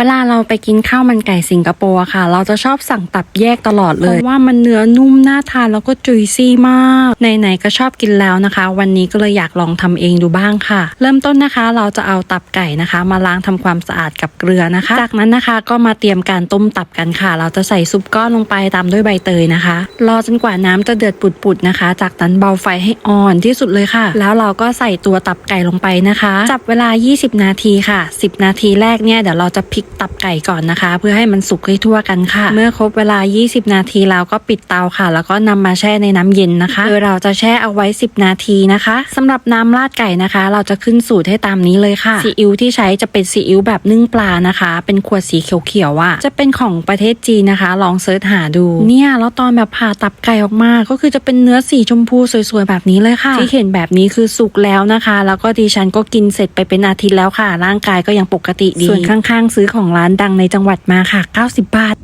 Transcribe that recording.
เวลาเราไปกินข้าวมันไก่สิงคโปร์ค่ะ เราจะชอบสั่งตับแยกตลอดเลยเพราะว่ามันเนื้อนุ่มน่าทานแล้วก็จุยซี่มากไหนๆก็ชอบกินแล้วนะคะ วันนี้ก็เลยอยากลองทำเองดูบ้างค่ะ เริ่มต้นนะคะ เราจะเอาตับไก่นะคะ มาล้างทำความสะอาดกับเกลือนะคะ จากนั้นนะคะก็มาเตรียมการต้มตับกันค่ะ เราจะใส่ซุปก้อนลงไปตามด้วยใบเตยนะคะ รอจนกว่าน้ำจะเดือดปุดๆนะคะ จากนั้นเบาไฟให้อ่อนที่สุดเลยค่ะ แล้วเราก็ใส่ตัวตับไก่ลงไปนะคะ จับเวลา 20 นาทีค่ะ 10 นาทีแรกเนี่ยเดี๋ยวเราจะพลิกตับไก่ก่อนนะคะ เพื่อให้มันสุกให้ทั่วกันค่ะ เมื่อครบเวลา 20 นาทีแล้วก็ปิดเตาค่ะ แล้วก็นำมาแช่ในน้ำเย็นนะคะโดยเราจะแช่เอาไว้ 10 นาทีนะคะสำหรับน้ำราดไก่นะคะ เราจะขึ้นสูตรให้ตามนี้เลยค่ะซีอิ๊วที่ใช้จะเป็นซีอิ๊วแบบนึ่งปลานะคะ เป็นขวดสีเขียวๆอะจะเป็นของประเทศจีนนะคะ ลองเซิร์ชหาดูเนี่ยแล้วตอนแบบผ่าตับไก่ออกมา ก็คือจะเป็นเนื้อสีชมพูสวยๆแบบนี้เลยค่ะ ที่เห็นแบบนี้คือสุกแล้วนะคะ แล้วก็ดิฉันก็กินเสร็จไปเป็นอาทิตย์แล้วค่ะ ร่างกายก็ยังปกติดีส่วนข้างๆ ซื้อของร้านดังในจังหวัดมาค่ะ 90 บาท